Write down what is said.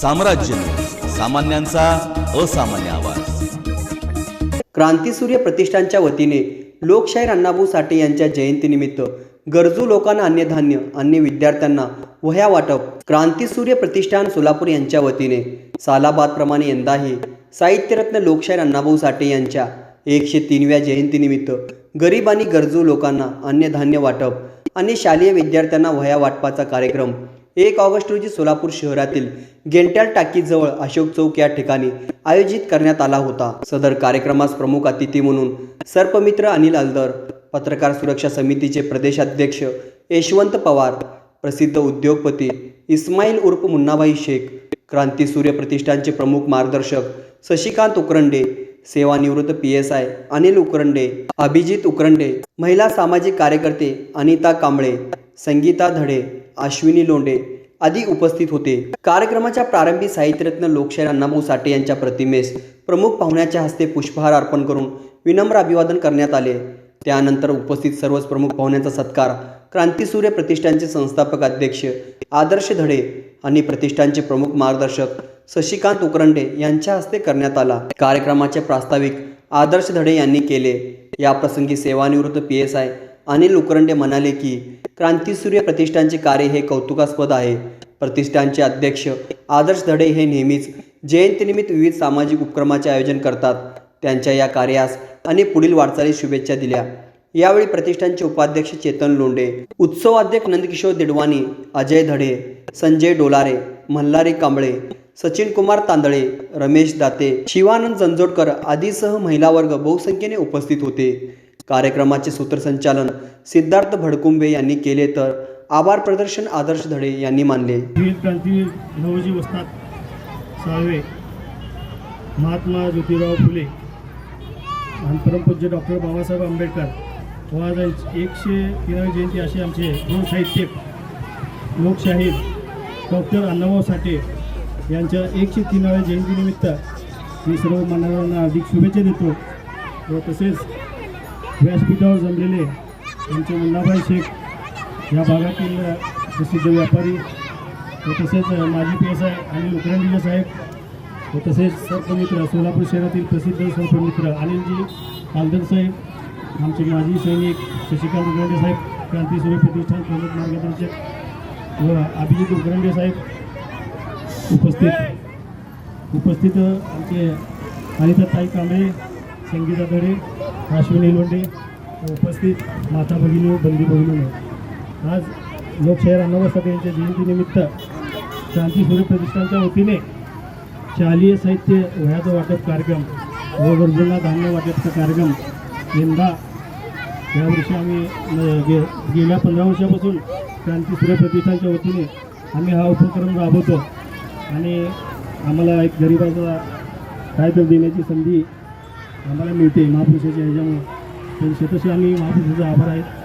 साम्राज्य. सामान्यांचा असामान्य आवाज. क्रांतीसूर्य प्रतिष्ठानच्या वतीने लोकशाहीर अण्णाभाऊ साठे यांच्या जयंतीनिमित्त गरजू लोकांना अन्नधान्य अन्य विद्यार्थ्यांना वह्या वाटप क्रांतीसूर्य प्रतिष्ठान सोलापूर यांच्या वतीने सालाबादप्रमाणे यंदाही साहित्यरत्न लोकशाहीर अण्णाभाऊ साठे यांच्या एकशे तीनव्या जयंतीनिमित्त गरीब आणि गरजू लोकांना अन्नधान्य वाटप आणि शालेय विद्यार्थ्यांना वह्या वाटपाचा कार्यक्रम एक ऑगस्ट रोजी सोलापूर शहरातील गेंट्याल टाकीजवळ अशोक चौक या ठिकाणी आयोजित करण्यात आला होता. सदर कार्यक्रमास प्रमुख अतिथी म्हणून सर्पमित्र अनिल अलदर पत्रकार सुरक्षा समितीचे प्रदेशाध्यक्ष यशवंत पवार प्रसिद्ध उद्योगपती इस्माईल उर्फ मुन्नाभाई शेख क्रांतीसूर्य प्रतिष्ठानचे प्रमुख मार्गदर्शक शशिकांत उकरंडे सेवानिवृत्त P S I Anil Ukrande Abhijit Ukrande महिला सामाजिक कार्यकर्ते अनिता कांबळे संगीता धडे अश्विनी लोंडे आदी उपस्थित होते. कार्यक्रमाच्या प्रारंभी साहित्यरत्न लोकशाहीर अण्णाभाऊ साठे यांच्या प्रतिमेस प्रमुख पाहुण्याच्या हस्ते पुष्पहार अर्पण करून विनम्र अभिवादन करण्यात आले. त्यानंतर उपस्थित सर्वच प्रमुख पाहुण्यांचा सत्कार क्रांतीसूर्य प्रतिष्ठानचे संस्थापक अध्यक्ष आदर्श धडे आणि प्रतिष्ठानचे प्रमुख मार्गदर्शक शशिकांत उकरंडे यांच्या हस्ते करण्यात आला. कार्यक्रमाचे प्रास्ताविक आदर्श धडे यांनी केले. याप्रसंगी सेवानिवृत्त P S I Anil Ukrande म्हणाले की क्रांतीसूर्य प्रतिष्ठानचे कार्य हे कौतुकास्पद आहे. प्रतिष्ठानचे अध्यक्ष आदर्श धडे हे नेहमीच जयंतीनिमित्त विविध सामाजिक उपक्रमाचे आयोजन करतात. त्यांच्या या कार्यास आणि पुढील वाटचालीस शुभेच्छा दिल्या. यावेळी प्रतिष्ठानचे उपाध्यक्ष चेतन लोंडे उत्सवाध्यक्ष नंदकिशोर दिडवाणी अजय धडे संजय डोलारे मल्हारी कांबळे सचिन कुमार तांदळे रमेश दाते शिवानंद जंजोडकर आदीसह महिला वर्ग बहुसंख्येने उपस्थित होते. कार्यक्रमाचे सूत्रसंचालन सिद्धार्थ भडकुंबे यांनी केले तर आभार प्रदर्शन आदर्श धडे यांनी मानले. वीर क्रांती नवजी वस्ताद साळवे महात्मा ज्योतिराव फुले आणि परमपूज्य डॉक्टर बाबासाहेब आंबेडकर व एकशे तेरावी जयंती असे आमचे दोन साहित्यिक लोकशाहीर डॉक्टर अण्णाभाऊ साठे यांच्या एकशे तीनाव्या जयंतीनिमित्त मी सर्व मान्यवरांना अधिक शुभेच्छा देतो व तसेच व्यासपीठावर जमलेले आमचे मुन्नाभाई शेख या भागातील प्रसिद्ध व्यापारी व तसेच माजी पी एस आय आणि उकरंडीचे साहेब व तसेच सर्पमित्र सोलापूर शहरातील प्रसिद्ध सर्पमित्र अनिलजी कालदर साहेब आमचे माजी सैनिक शशिकांत उकरंडे साहेब क्रांतीसूर्य प्रतिष्ठान प्रमुख मार्गदर्शक व अभिजित उकरंडे साहेब उपस्थित. उपस्थित आमचे अनिताताई कांबळे संगीता धडे अश्विनी लोंडे व उपस्थित माता भगिनी व बंदी भगिनी आज लोकशाहीर अण्णाभाऊ साठे यांच्या जयंतीनिमित्त स्वरूप प्रतिष्ठानच्या वतीने शालेय साहित्य वह्याचा वाटप कार्यक्रम व गरजूंना धान्य वाटपचा कार्यक्रम यंदा यावर्षी आम्ही गे गेल्या पंधरा वर्षापासून क्रांतीसूर्य प्रतिष्ठानच्या वतीने आम्ही हा उपक्रम राबवतो. आणि आम्हाला एक गरिबाचा काय देण्याची संधी आम्हाला मिळते. महापुरुषाच्या ह्याच्यामुळे. तर स्वतःशी आम्ही महापुरुषाचा आभार आहे.